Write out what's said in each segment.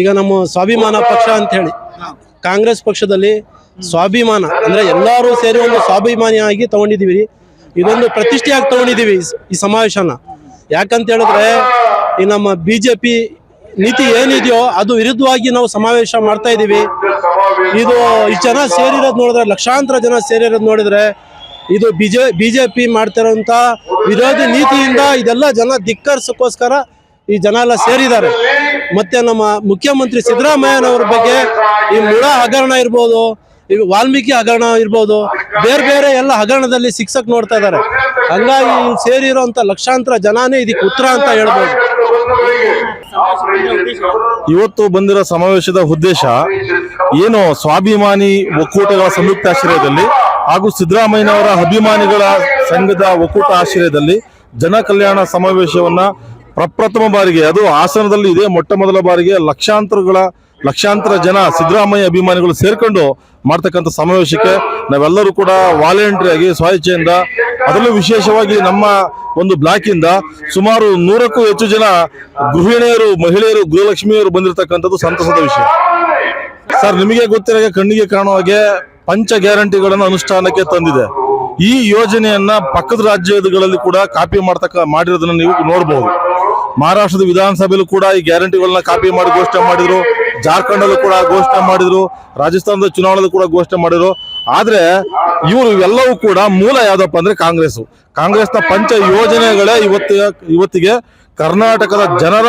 ಈಗ ನಮ್ಮ ಸ್ವಾಭಿಮಾನ ಪಕ್ಷ ಅಂತ ಹೇಳಿ ಕಾಂಗ್ರೆಸ್ ಪಕ್ಷದಲ್ಲಿ ಸ್ವಾಭಿಮಾನ, ಅಂದ್ರೆ ಎಲ್ಲರೂ ಸೇರಿ ಒಂದು ಸ್ವಾಭಿಮಾನಿಯಾಗಿ ತಗೊಂಡಿದೀವಿ ಇದೊಂದು ಪ್ರತಿಷ್ಠೆಯಾಗಿ ತಗೊಂಡಿದೀವಿ ಈ ಸಮಾವೇಶನ. ಯಾಕಂತ ಹೇಳಿದ್ರೆ, ಈ ನಮ್ಮ ಬಿಜೆಪಿ ನೀತಿ ಏನಿದೆಯೋ ಅದು ವಿರುದ್ಧವಾಗಿ ನಾವು ಸಮಾವೇಶ ಮಾಡ್ತಾ ಇದೀವಿ ಇದು ಈ ಜನ ಸೇರಿರೋದು ನೋಡಿದ್ರೆ, ಲಕ್ಷಾಂತರ ಜನ ಸೇರಿರೋದು ನೋಡಿದ್ರೆ, ಇದು ಬಿಜೆ, ಬಿಜೆಪಿ ಮಾಡ್ತಿರೋಂಥ ವಿರೋಧಿ ನೀತಿಯಿಂದ ಇದೆಲ್ಲ ಜನ ಧಿಕ್ಕರ್ಸಕ್ಕೋಸ್ಕರ ಈ ಜನ ಎಲ್ಲ ಸೇರಿದ್ದಾರೆ. ಮತ್ತೆ ನಮ್ಮ ಮುಖ್ಯಮಂತ್ರಿ ಸಿದ್ದರಾಮಯ್ಯನವ್ರ ಬಗ್ಗೆ ಈ ಮುಳ ಹಗರಣ ಇರ್ಬೋದು, ಈ ವಾಲ್ಮೀಕಿ ಹಗರಣ ಇರ್ಬೋದು, ಬೇರೆ ಬೇರೆ ಎಲ್ಲ ಹಗರಣದಲ್ಲಿ ಸಿಕ್ಸಕ್ ನೋಡ್ತಾ ಇದ್ದಾರೆ ಹಂಗಾಗಿ ಸೇರಿರೋಂಥ ಲಕ್ಷಾಂತರ ಜನನೇ ಇದಕ್ಕೆ ಉತ್ತರ ಅಂತ ಹೇಳ್ಬೋದು. ಇವತ್ತು ಬಂದಿರೋ ಸಮಾವೇಶದ ಉದ್ದೇಶ ಏನು ಸ್ವಾಭಿಮಾನಿ ಒಕ್ಕೂಟಗಳ ಸಂಯುಕ್ತ ಆಶ್ರಯದಲ್ಲಿ ಹಾಗೂ ಸಿದ್ದರಾಮಯ್ಯನವರ ಅಭಿಮಾನಿಗಳ ಸಂಘದ ಒಕ್ಕೂಟ ಆಶ್ರಯದಲ್ಲಿ ಜನ ಕಲ್ಯಾಣ ಸಮಾವೇಶವನ್ನ ಪ್ರಪ್ರಥಮ ಬಾರಿಗೆ, ಅದು ಹಾಸನದಲ್ಲಿ ಇದೆ. ಮೊಟ್ಟ ಮೊದಲ ಬಾರಿಗೆ ಲಕ್ಷಾಂತರಗಳ, ಲಕ್ಷಾಂತರ ಜನ ಸಿದ್ದರಾಮಯ್ಯ ಅಭಿಮಾನಿಗಳು ಸೇರ್ಕೊಂಡು ಮಾಡ್ತಕ್ಕಂಥ ಸಮಾವೇಶಕ್ಕೆ ನಾವೆಲ್ಲರೂ ಕೂಡ ವಾಲಂಟರಿ ಆಗಿ ಸ್ವಇಚ್ಛೆಯಿಂದ ಅದರಲ್ಲೂ ವಿಶೇಷವಾಗಿ ನಮ್ಮ ಒಂದು ಬ್ಲಾಕ್ ಇಂದ ಸುಮಾರು ನೂರಕ್ಕೂ ಹೆಚ್ಚು ಜನ ಗೃಹಿಣಿಯರು, ಮಹಿಳೆಯರು, ಗೃಹಲಕ್ಷ್ಮಿಯರು ಬಂದಿರತಕ್ಕಂಥದ್ದು ಸಂತಸದ ವಿಷಯ. ಸರ್, ನಿಮಗೆ ಗೊತ್ತಿರೋ ಕಣ್ಣಿಗೆ ಕಾಣುವ ಹಾಗೆ ಪಂಚ ಗ್ಯಾರಂಟಿಗಳನ್ನು ಅನುಷ್ಠಾನಕ್ಕೆ ತಂದಿದೆ. ಈ ಯೋಜನೆಯನ್ನ ಪಕ್ಕದ ರಾಜ್ಯಗಳಲ್ಲಿ ಕೂಡ ಕಾಪಿ ಮಾಡ್ತಕ್ಕ ಮಾಡಿರೋದನ್ನ ನೀವು ನೋಡಬಹುದು ಮಹಾರಾಷ್ಟ್ರದ ವಿಧಾನಸಭೆಯಲ್ಲೂ ಕೂಡ ಈ ಗ್ಯಾರಂಟಿಗಳನ್ನ ಕಾಪಿ ಮಾಡಿ ಘೋಷಣೆ ಮಾಡಿದ್ರು. ಜಾರ್ಖಂಡ್ ಅಲ್ಲೂ ಕೂಡ ಘೋಷಣೆ ಮಾಡಿದ್ರು. ರಾಜಸ್ಥಾನದ ಚುನಾವಣೆಯಲ್ಲೂ ಕೂಡ ಘೋಷಣೆ ಮಾಡಿದ್ರು. ಆದ್ರೆ ಇವರು ಇವೆಲ್ಲವೂ ಕೂಡ ಮೂಲ ಯಾವ್ದಪ್ಪ ಅಂದ್ರೆ ಕಾಂಗ್ರೆಸ್ ಕಾಂಗ್ರೆಸ್ನ ಪಂಚ ಯೋಜನೆಗಳೇ ಇವತ್ತಿಗೆ ಇವತ್ತಿಗೆ ಕರ್ನಾಟಕದ ಜನರ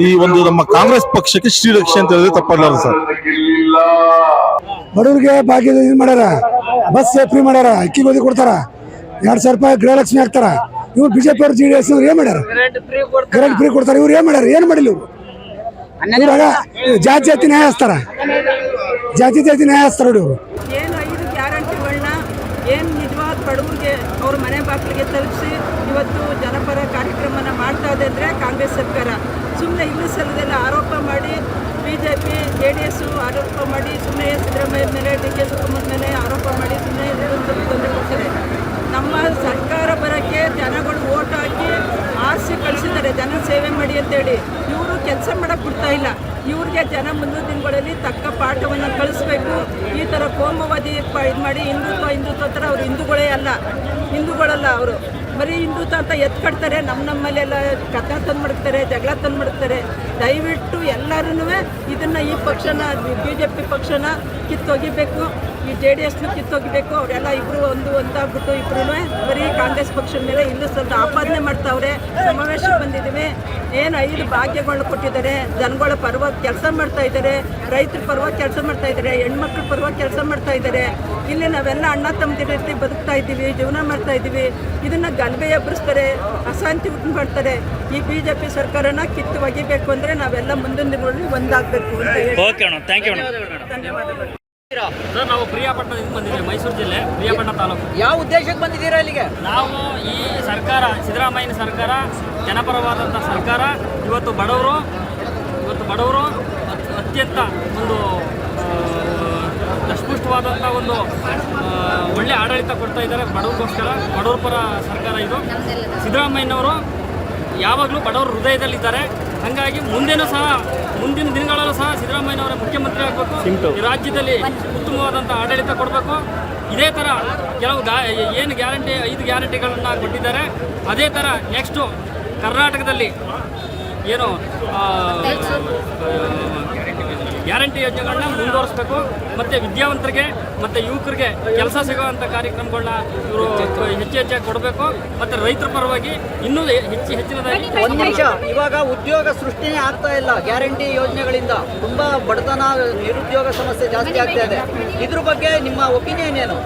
ಈ ಒಂದು ನಮ್ಮ ಕಾಂಗ್ರೆಸ್ ಪಕ್ಷಕ್ಕೆ ಶ್ರೀರಕ್ಷೆ ಅಂತ ಹೇಳಿದ್ರೆ ತಪ್ಪಲ್ಲ ಸರ್. ಬಡವರಿಗೆ ಭಾಗ್ಯದ ಇದು ಮಾಡ್ಯಾರ ಬಸ್ ಫ್ರೀ ಮಾಡ್ಯಾರ ಅಕ್ಕಿ ಗೋಧಿ ಕೊಡ್ತಾರ ಎರಡ್ ಸಾವಿರ ರೂಪಾಯಿ ಗೃಹಲಕ್ಷ್ಮಿ ಹಾಕ್ತಾರ. ಇವ್ರು ಬಿಜೆಪಿ ಅವ್ರು ಜಿ ಡಿ ಎಸ್ ಏನ್ ಮಾಡ್ಯಾರ? ಕರೆಂಟ್ ಫ್ರೀ ಕೊಡ್ತಾರ ಇವ್ರು ಏನ್ ಮಾಡ್ಯಾರ? ಏನ್ ಮಾಡಿಲ್ಲ ಇವ್ರು? ಜಾತಿ ಜಾತಿ ನ್ಯಾಯ ಹಚ್ತಾರ ಜಾತಿ ಜಾತಿ ನ್ಯಾಯ ಹಚ್ತಾರ ನೋಡಿ ಇವ್ರು. ಏನು ಐದು ಗ್ಯಾರಂಟಿಗಳನ್ನ ಏನು ನಿಜವಾದ ಬಡವರಿಗೆ ಅವ್ರ ಮನೆ ಬಾಗಿಲಿಗೆ ತಲುಪಿಸಿ ಇವತ್ತು ಜನಪರ ಕಾರ್ಯಕ್ರಮನ ಮಾಡ್ತಾ ಇದೆ ಅಂದರೆ ಕಾಂಗ್ರೆಸ್ ಸರ್ಕಾರ. ಸುಮ್ಮನೆ ಇಲ್ಲ ಸಲದೆಲ್ಲ ಆರೋಪ ಮಾಡಿ B J P J D S ಆರೋಪ ಮಾಡಿ ಸುಮ್ಮನೆ ಸಿದ್ದರಾಮಯ್ಯ ಮೇಲೆ ಡಿ ಕೆ ಶಿವಕುಮಾರ್ ಮೇಲೆ ಆರೋಪ ಮಾಡಿ ಸುಮ್ಮನೆ ತೊಂದರೆ ಕೊಡ್ತಾರೆ. ನಮ್ಮ ಸರ್ಕಾರ ಬರೋಕ್ಕೆ ಜನಗಳು ಓಟ್ ಹಾಕಿ ಆಸೆ ಕಳಿಸಿದ್ದಾರೆ, ಜನ ಸೇವೆ ಮಾಡಿ ಅಂತೇಳಿ. ಇವರು ಕೆಲಸ ಮಾಡೋಕ್ಕೆ ಬಿಡ್ತಾ ಇಲ್ಲ. ಇವ್ರಿಗೆ ಜನ ಮುಂದಿನ ದಿನಗಳಲ್ಲಿ ತಕ್ಕ ಪಾಠವನ್ನು ಕಳಿಸ್ಬೇಕು. ಈ ಥರ ಕೋಮವಾದಿ ಇದು ಮಾಡಿ ಹಿಂದುತ್ವ ಹಿಂದುತ್ವ ಥರ ಅವರು ಹಿಂದೂಗಳೇ ಅಲ್ಲ. ಹಿಂದೂಗಳಲ್ಲ ಅವರು. ಬರೀ ಹಿಂದುತ್ವ ಅಂತ ಎತ್ಕಡ್ತಾರೆ ನಮ್ಮ ನಮ್ಮಲ್ಲೆಲ್ಲ ಕಥೆ ತಂದು ಮಡಗ್ತಾರೆ, ಜಗಳ ತಂದು ಮಡಗ್ತಾರೆ. ದಯವಿಟ್ಟು ಎಲ್ಲರೂ ಇದನ್ನು ಈ ಪಕ್ಷನ, ಬಿ ಜೆ ಪಿ ಪಕ್ಷನ ಕಿತ್ತೊಗಿಬೇಕು. ಈ ಜೆ ಡಿ ಎಸ್ನ ಕಿತ್ತೊಗಿಬೇಕು ಅವರೆಲ್ಲ ಇಬ್ಬರು ಒಂದು ಒಂದಾಗ್ಬಿಟ್ಟು ಇಬ್ಬರು ಬರೀ ಕಾಂಗ್ರೆಸ್ ಪಕ್ಷದ ಮೇಲೆ ಇಲ್ಲೂ ಸ್ವಲ್ಪ ಆಪಾದನೆ ಮಾಡ್ತಾವ್ರೆ. ಸಮಾವೇಶಕ್ಕೆ ಬಂದಿದ್ದೀವಿ. ಏನು ಐದು ಭಾಗ್ಯಗಳನ್ನ ಕೊಟ್ಟಿದ್ದಾರೆ. ಜನಗಳ ಪರವಾಗಿ ಕೆಲಸ ಮಾಡ್ತಾ ಇದ್ದಾರೆ. ರೈತರ ಪರವಾಗಿ ಕೆಲಸ ಮಾಡ್ತಾ ಇದ್ದಾರೆ. ಹೆಣ್ಮಕ್ಳ ಪರವಾಗಿ ಕೆಲಸ ಮಾಡ್ತಾ ಇದ್ದಾರೆ. ಇಲ್ಲಿ ನಾವೆಲ್ಲ ಅಣ್ಣ ತಮ್ಮದಿರ ರೀತಿ ಬದುಕ್ತಾ ಇದ್ದೀವಿ ಜೀವನ ಮಾಡ್ತಾ ಇದ್ದೀವಿ. ಇದನ್ನ ಗಲಭೆ ಎಬ್ಬರಿಸ್ತಾರೆ ಅಶಾಂತಿ ಉಂಟು ಮಾಡ್ತಾರೆ. ಈ ಬಿ ಜೆ ಪಿ ಸರ್ಕಾರನ ಕಿತ್ತು ಒಗಿಬೇಕು ಅಂದರೆ ನಾವೆಲ್ಲ ಮುಂದಿನ ದಿನಗಳಲ್ಲಿ ಒಂದಾಗಬೇಕು ಅಂತ ಹೇಳಿ. ಧನ್ಯವಾದಗಳು. ಸರ್ ನಾವು ಪ್ರಿಯಾಪಟ್ಟಣದಿಂದ ಬಂದಿದ್ದೀವಿ ಮೈಸೂರು ಜಿಲ್ಲೆ ಪ್ರಿಯಾಪಟ್ಟಣ ತಾಲೂಕು. ಯಾವ ಉದ್ದೇಶಕ್ಕೆ ಬಂದಿದ್ದೀರಾ ಇಲ್ಲಿಗೆ? ನಾವು ಈ ಸರ್ಕಾರ ಸಿದ್ದರಾಮಯ್ಯನ ಸರ್ಕಾರ ಜನಪರವಾದಂಥ ಸರ್ಕಾರ ಇವತ್ತು ಬಡವರು ಇವತ್ತು ಬಡವರು ಅತ್ಯಂತ ಒಂದು ಆ, ದಷ್ಟಪುಷ್ಟವಾದಂಥ ಒಂದು ಒಳ್ಳೆ ಆಡಳಿತ ಕೊಡ್ತಾ ಇದ್ದಾರೆ ಬಡವರಿಗೋಸ್ಕರ ಬಡವರ ಪರ ಸರ್ಕಾರ ಇದು. ಸಿದ್ದರಾಮಯ್ಯನವರು ಯಾವಾಗಲೂ ಬಡವರ ಹೃದಯದಲ್ಲಿದ್ದಾರೆ. ಹಾಗಾಗಿ ಮುಂದೆನೂ ಸಹ ಮುಂದಿನ ದಿನಗಳಲ್ಲೂ ಸಹ ಸಿದ್ದರಾಮಯ್ಯನವರ ಮುಖ್ಯಮಂತ್ರಿ ಆಗಬೇಕು. ಈ ರಾಜ್ಯದಲ್ಲಿ ಉತ್ತಮವಾದಂಥ ಆಡಳಿತ ಕೊಡಬೇಕು. ಇದೇ ಥರ ಕೆಲವು ಗಾ ಏನು ಗ್ಯಾರಂಟಿ ಐದು ಗ್ಯಾರಂಟಿಗಳನ್ನು ಕೊಟ್ಟಿದ್ದಾರೆ. ಅದೇ ಥರ ನೆಕ್ಸ್ಟು ಕರ್ನಾಟಕದಲ್ಲಿ ಏನು ಗ್ಯಾರಂಟಿ ಯೋಜನೆಗಳನ್ನ ಮುಂದುವರಿಸಬೇಕು. ಮತ್ತು ವಿದ್ಯಾವಂತರಿಗೆ ಮತ್ತು ಯುವಕರಿಗೆ ಕೆಲಸ ಸಿಗುವಂಥ ಕಾರ್ಯಕ್ರಮಗಳನ್ನ ಇವರು ಹೆಚ್ಚು ಹೆಚ್ಚಾಗಿ ಕೊಡಬೇಕು. ಮತ್ತು ರೈತರ ಪರವಾಗಿ ಇನ್ನೂ ಹೆಚ್ಚು ಹೆಚ್ಚಿನದಾಗಿ ಒಂದು ನಿಮಿಷ. ಇವಾಗ ಉದ್ಯೋಗ ಸೃಷ್ಟಿನೇ ಆಗ್ತಾ ಇಲ್ಲ. ಗ್ಯಾರಂಟಿ ಯೋಜನೆಗಳಿಂದ ತುಂಬಾ ಬಡತನ ನಿರುದ್ಯೋಗ ಸಮಸ್ಯೆ ಜಾಸ್ತಿ ಆಗ್ತಾ ಇದೆ. ಇದ್ರ ಬಗ್ಗೆ ನಿಮ್ಮ ಒಪಿನಿಯನ್ ಏನು?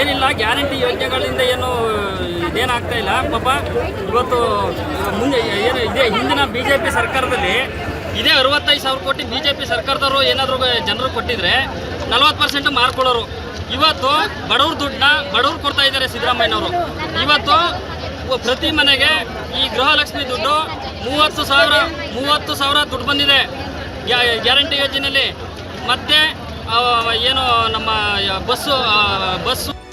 ಏನಿಲ್ಲ ಗ್ಯಾರಂಟಿ ಯೋಜನೆಗಳಿಂದ ಏನು ಇದೇನಾಗ್ತಾ ಇಲ್ಲ. ಪಾಪ ಇವತ್ತು ಮುಂದೆ ಏನು ಇದೆ ಹಿಂದಿನ ಬಿ ಜೆ ಪಿ ಸರ್ಕಾರದಲ್ಲಿ ಇದೇ ಅರವತ್ತೈದು ಸಾವಿರ ಕೋಟಿ ಬಿ ಜೆ ಪಿ ಸರ್ಕಾರದವರು ಏನಾದರೂ ಜನರು ಕೊಟ್ಟಿದ್ರೆ ನಲ್ವತ್ತು ಪರ್ಸೆಂಟ್ ಮಾರ್ಕೊಳ್ಳೋರು. ಇವತ್ತು ಬಡವ್ರ ದುಡ್ಡನ್ನ ಬಡವ್ರು ಕೊಡ್ತಾ ಇದ್ದಾರೆ ಸಿದ್ದರಾಮಯ್ಯನವರು. ಇವತ್ತು ಪ್ರತಿ ಮನೆಗೆ ಈ ಗೃಹಲಕ್ಷ್ಮಿ ದುಡ್ಡು ಮೂವತ್ತು ಸಾವಿರ ಮೂವತ್ತು ಸಾವಿರ ದುಡ್ಡು ಬಂದಿದೆ. ಗ್ಯಾ- ಗ್ಯಾರಂಟಿ ಯೋಜನೆಯಲ್ಲಿ. ಮತ್ತೆ ಏನು ನಮ್ಮ, ಬಸ್ಸು ಬಸ್ಸು